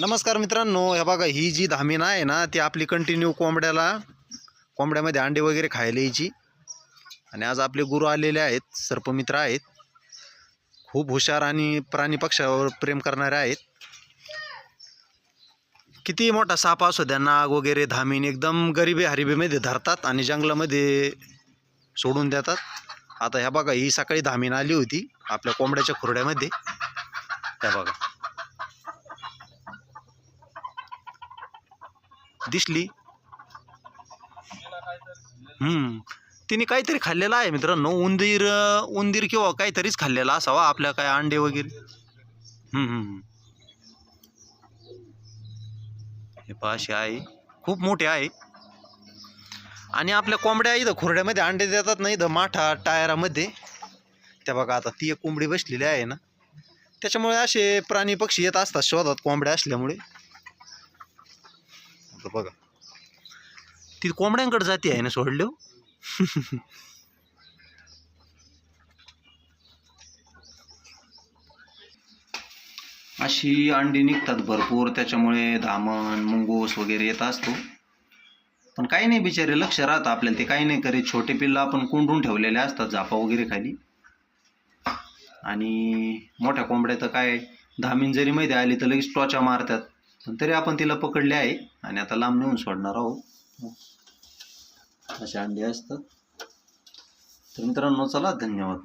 नमस्कार मित्रांनो हे बघा ही जी धामीन आहे ना ती आपली कंटिन्यू कोंबड्याला कोंबड्यामध्ये अंडे वगैरे खायला यायची. आणि आज आपले गुरु आलेले आहेत सर्पमित्र आहेत. खूप हुशार आणि प्राणी पक्षावर प्रेम करणारे आहेत. किती मोठा साप असो द्या नाग वगैरे धामीन एकदम गरिबी हरिबीमध्ये धरतात आणि जंगलामध्ये सोडून देतात. आता ह्या बघा ही सकाळी धामीन आली होती आपल्या कोंबड्याच्या खुरड्यामध्ये. त्या बघा. दिसली. तिने काहीतरी खाल्लेलं आहे मित्रांनो. उंदीर उंदीर किंवा काहीतरीच खाल्लेला असावा आपल्या काय अंडे वगैरे. हे पाशी आहे खूप मोठे आहे आणि आपल्या कोंबड्या इथं खुरड्यामध्ये अंडे देतात ना इथं माठा टायरामध्ये. त्या बघा आता ती एक कोंबडी बसलेली आहे ना. त्याच्यामुळे असे प्राणी पक्षी येत असतात शोधात कोंबड्या असल्यामुळे. आता बघा. ती कोंबड्यांकडे जाती आहे ना सोडले अशी अंडी निघतात भरपूर त्याच्यामुळे धामण मुंगूस वगैरे येत असतो. पण काही नाही बिचारे लक्ष राहतं आपल्याला. ते काही नाही करीत. छोटे पिल्लं आपण कोंडून ठेवलेले असतात झापा वगैरे खाली. आणि मोठ्या कोंबड्या तर काय धामीन जरी मध्ये आली तर लगेच टॉचा मारतात. पण तरी आपण तिला पकडले आहे आणि आता लांब नेऊन सोडणार आहोत. असे अंडे असतात. तर मित्रांनो चला धन्यवाद.